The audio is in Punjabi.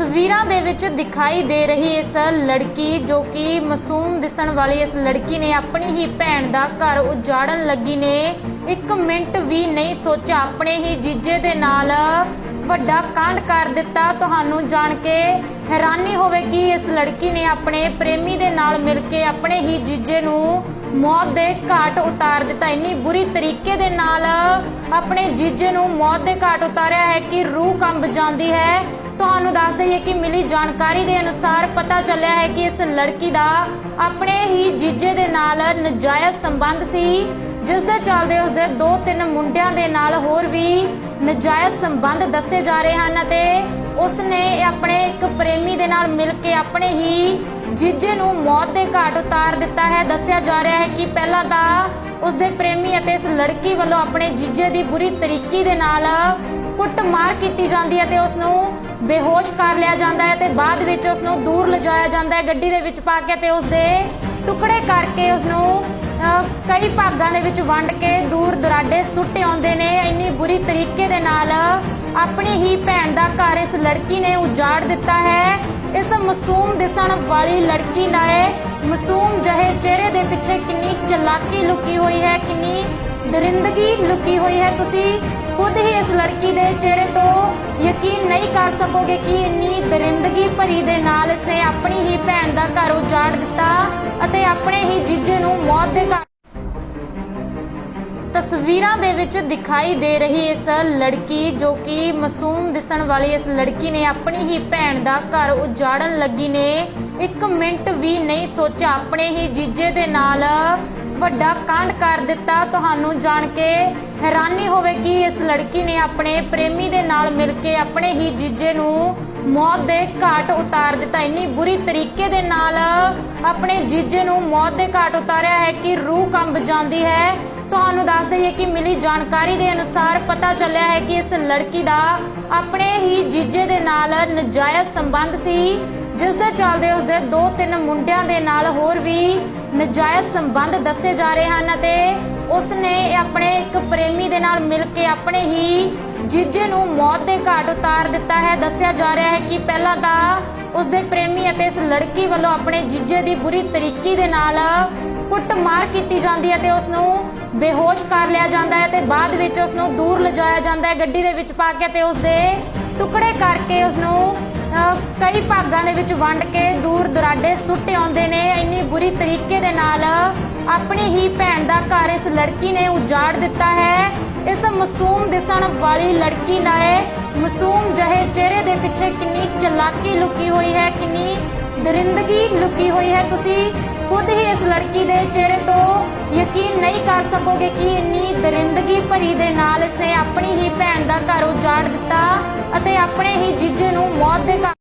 ਤਸਵੀਰਾਂ ਦੇ ਵਿੱਚ ਦਿਖਾਈ ਦੇ ਰਹੀ ਇਸ ਲੜਕੀ ਜੋ ਕਿ ਮਾਸੂਮ ਦਿਸਣ ਵਾਲੀ ਇਸ ਲੜਕੀ ਨੇ ਆਪਣੀ ਹੀ ਭੈਣ ਦਾ ਘਰ ਉਜਾੜਨ ਲੱਗੀ ਨੇ। ਇੱਕ ਮਿੰਟ ਵੀ ਨਹੀਂ ਸੋਚਿਆ। ਆਪਣੇ ਹੀ ਜੀਜੇ ਦੇ ਨਾਲ ਵੱਡਾ ਕਾਂਡ ਕਰ ਦਿੱਤਾ, ਤੁਹਾਨੂੰ ਜਾਣ ਕੇ ਹੈਰਾਨੀ ਹੋਵੇਗੀ ਇਸ ਲੜਕੀ ਨੇ ਆਪਣੇ ਪ੍ਰੇਮੀ ਦੇ ਨਾਲ ਮਿਲ ਕੇ ਆਪਣੇ ਹੀ ਜੀਜੇ ਨੂੰ ਮੌਤ ਦੇ ਘਾਟ ਉਤਾਰ ਦਿੱਤਾ। ਇੰਨੀ ਬੁਰੀ ਤਰੀਕੇ ਦੇ ਨਾਲ ਆਪਣੇ ਜੀਜੇ ਨੂੰ ਮੌਤ ਦੇ ਘਾਟ ਉਤਾਰਿਆ ਹੈ ਕਿ ਰੂਹ ਕੰਬ ਜਾਂਦੀ ਹੈ। ਤੁਹਾਨੂੰ ਦੱਸ ਦਈਏ ਕਿ ਮਿਲੀ ਜਾਣਕਾਰੀ ਦੇ ਅਨੁਸਾਰ ਪਤਾ ਚੱਲਿਆ ਹੈ ਕਿ ਇਸ ਲੜਕੀ ਦਾ ਆਪਣੇ ਹੀ ਜੀਜੇ ਦੇ ਨਾਲ ਨਜਾਇਜ਼ ਸੰਬੰਧ ਸੀ, ਜਿਸ ਦੇ ਚੱਲਦੇ ਉਸ ਦੇ ਦੋ ਤਿੰਨ ਮੁੰਡਿਆਂ ਦੇ ਨਾਲ ਹੋਰ ਵੀ ਨਜਾਇਜ਼ ਸੰਬੰਧ ਦੱਸੇ ਜਾ ਰਹੇ ਹਨ ਅਤੇ ਉਸ ਨੇ ਆਪਣੇ ਇੱਕ ਪ੍ਰੇਮੀ ਦੇ ਨਾਲ ਮਿਲ ਕੇ ਆਪਣੇ ਹੀ ਜੀਜੇ ਨੂੰ ਮੌਤ ਦੇ ਘਾਟ ਉਤਾਰ ਦਿੱਤਾ ਹੈ। ਦੱਸਿਆ ਜਾ ਰਿਹਾ ਹੈ ਕਿ ਪਹਿਲਾਂ ਤਾਂ ਉਸ ਦੇ ਪ੍ਰੇਮੀ ਅਤੇ ਇਸ ਲੜਕੀ ਵੱਲੋਂ ਆਪਣੇ ਜੀਜੇ ਦੀ ਬੁਰੀ ਤਰੀਕੇ ਦੇ ਨਾਲ ਕੁੱਟਮਾਰ ਕੀਤੀ ਜਾਂਦੀ ਹੈ ਤੇ ਉਸ ਨੂੰ ਬੇਹੋਸ਼ ਕਰ ਲਿਆ ਜਾਂਦਾ ਹੈ ਤੇ ਬਾਅਦ ਵਿੱਚ ਉਸ ਨੂੰ ਦੂਰ ਲਿਜਾਇਆ ਜਾਂਦਾ ਹੈ। ਗੱਡੀ ਦੇ ਵਿੱਚ ਪਾ ਕੇ ਤੇ ਉਸ ਦੇ ਟੁਕੜੇ ਕਰਕੇ ਉਸ ਨੂੰ ਕਈ ਭਾਗਾਂ ਦੇ ਵਿੱਚ ਵੰਡ ਕੇ ਦੂਰ ਦੁਰਾਡੇ ਸੁੱਟੇ ਆਉਂਦੇ ਨੇ। ਇੰਨੀ ਬੁਰੀ ਤਰੀਕੇ ਦੇ ਨਾਲ ਆਪਣੀ ਹੀ ਭੈਣ ਦਾ ਘਰ ਇਸ ਲੜਕੀ ਨੇ ਉਜਾੜ ਦਿੱਤਾ ਹੈ। ਇਸ ਮਾਸੂਮ ਦਿਸਣ ਵਾਲੀ ਲੜਕੀ ਦਾ ਇਹ ਮਾਸੂਮ ਜਿਹੇ ਚਿਹਰੇ ਦੇ ਪਿੱਛੇ ਕਿੰਨੀ ਚਲਾਕੀ ਲੁਕੀ ਹੋਈ ਹੈ, ਕਿੰਨੀ ਦਰਿੰਦਗੀ ਲੁਕੀ ਹੋਈ ਹੈ। ਤੁਸੀਂ ਖੁਦ ਹੀ ਇਸ ਲੜਕੀ ਦੇ ਚਿਹਰੇ ਤੋਂ ਯਕੀਨ ਨਹੀਂ ਕਰ ਸਕੋਗੇ ਕਿ ਇੰਨੀ ਦਰਿੰਦਗੀ ਭਰੀ ਦੇ ਨਾਲ ਇਸਨੇ ਆਪਣੀ ਹੀ ਭੈਣ ਦਾ ਘਰ ਉਜਾੜ ਦਿੱਤਾ ਅਤੇ ਆਪਣੇ ਹੀ ਜੀਜੇ ਨੂੰ ਮੌਤ ਦੇ ਘਾਟ ਤਸਵੀਰਾਂ ਦੇ ਵਿੱਚ ਦਿਖਾਈ ਦੇ ਰਹੀ ਇਸ ਲੜਕੀ ਜੋ ਕਿ ਮਾਸੂਮ ਦਿਸਣ ਵਾਲੀ ਇਸ ਲੜਕੀ ਨੇ ਆਪਣੀ ਹੀ ਭੈਣ ਦਾ ਘਰ ਉਜਾੜਨ ਲੱਗੀ ਨੇ। ਇੱਕ ਮਿੰਟ ਵੀ ਨਹੀਂ ਸੋਚਿਆ, ਆਪਣੇ ਹੀ ਜੀਜੇ ਦੇ ਨਾਲ ਵੱਡਾ ਕਾਂਡ ਕਰ ਦਿੱਤਾ। ਤੁਹਾਨੂੰ ਜਾਣ ਕੇ ਹੈਰਾਨੀ ਹੋਵੇਗੀ ਇਸ ਲੜਕੀ ਨੇ ਆਪਣੇ ਪ੍ਰੇਮੀ ਦੇ ਨਾਲ ਮਿਲ ਕੇ ਆਪਣੇ ਹੀ ਜੀਜੇ ਨੂੰ ਮੌਤ ਦੇ ਘਾਟ ਉਤਾਰ ਦਿੱਤਾ। ਇੰਨੀ ਬੁਰੀ ਤਰੀਕੇ ਦੇ ਨਾਲ ਆਪਣੇ ਜੀਜੇ ਨੂੰ ਮੌਤ ਦੇ ਘਾਟ ਉਤਾਰਿਆ ਹੈ ਕਿ ਰੂਹ ਕੰਬ ਜਾਂਦੀ ਹੈ। ਤੁਹਾਨੂੰ ਦੱਸ ਦਈਏ ਕਿ ਮਿਲੀ ਜਾਣਕਾਰੀ ਦੇ ਅਨੁਸਾਰ ਪਤਾ ਚੱਲਿਆ ਹੈ ਕਿ ਇਸ ਲੜਕੀ ਦਾ ਆਪਣੇ ਹੀ ਜੀਜੇ ਦੇ ਨਾਲ ਨਜਾਇਜ਼ ਸੰਬੰਧ ਸੀ, ਜਿਸ ਦੇ ਚੱਲਦੇ ਉਸ ਦੇ ਦੋ ਤਿੰਨ ਮੁੰਡਿਆਂ ਦੇ ਨਾਲ ਹੋਰ ਵੀ ਨਜਾਇਜ਼ ਸੰਬੰਧ ਦੱਸੇ ਜਾ ਰਹੇ ਹਨ ਅਤੇ ਉਸ ਨੇ ਆਪਣੇ ਇੱਕ ਪ੍ਰੇਮੀ ਦੇ ਨਾਲ ਮਿਲ ਕੇ ਆਪਣੇ ਹੀ ਜੀਜੇ ਨੂੰ ਮੌਤ ਦੇ ਘਾਟ ਉਤਾਰ ਦਿੱਤਾ ਹੈ। ਦੱਸਿਆ ਜਾ ਰਿਹਾ ਹੈ ਕਿ ਪਹਿਲਾਂ ਤਾਂ ਉਸ ਦੇ ਪ੍ਰੇਮੀ ਅਤੇ ਇਸ ਲੜਕੀ ਵੱਲੋਂ ਆਪਣੇ ਜੀਜੇ ਦੀ ਬੁਰੀ ਤਰੀਕੇ ਦੇ ਨਾਲ ਕੁੱਟਮਾਰ ਕੀਤੀ ਜਾਂਦੀ ਹੈ ਤੇ ਉਸ ਨੂੰ ਬੇਹੋਸ਼ ਕਰ ਲਿਆ ਜਾਂਦਾ ਹੈ ਤੇ ਬਾਅਦ ਵਿੱਚ ਉਸ ਨੂੰ ਦੂਰ ਲਿਜਾਇਆ ਜਾਂਦਾ ਹੈ। ਗੱਡੀ ਦੇ ਵਿੱਚ ਪਾ ਕੇ ਤੇ ਉਸ ਦੇ ਟੁਕੜੇ ਕਰਕੇ ਉਸ ਨੂੰ ਕਈ ਭਾਗਾਂ ਦੇ ਵਿੱਚ ਵੰਡ ਕੇ ਦੂਰ ਦੁਰਾਡੇ ਸੁੱਟੇ ਆਉਂਦੇ ਨੇ। ਇੰਨੀ ਬੁਰੀ ਤਰੀਕੇ ਦੇ ਨਾਲ ਆਪਣੀ ਹੀ ਭੈਣ ਦਾ ਘਰ ਇਸ ਲੜਕੀ ਨੇ ਉਜਾੜ ਦਿੱਤਾ ਹੈ। ਇਸ ਮਾਸੂਮ ਦਿਸਣ ਵਾਲੀ ਲੜਕੀ ਦਾ ਮਾਸੂਮ ਜਿਹੇ ਚਿਹਰੇ ਦੇ ਪਿੱਛੇ ਕਿੰਨੀ ਚਲਾਕੀ ਲੁਕੀ ਹੋਈ ਹੈ, ਕਿੰਨੀ ਦਰਿੰਦਗੀ ਲੁਕੀ ਹੋਈ ਹੈ। ਤੁਸੀਂ ਖੁਦ ਹੀ ਇਸ ਲੜਕੀ ਦੇ ਚਿਹਰੇ ਤੋਂ ਯਕੀਨ ਨਹੀਂ ਕਰ ਸਕੋਗੇ ਕਿ ਇੰਨੀ ਦਰਿੰਦਗੀ ਭਰੀ ਦੇ ਨਾਲ ਇਸਨੇ ਆਪਣੀ ਹੀ ਭੈਣ ਦਾ ਘਰ ਉਜਾੜ ਦਿੱਤਾ ਅਤੇ ਆਪਣੇ ਹੀ ਜੀਜੇ ਨੂੰ ਮੌਤ ਦੇ ਘਾਟ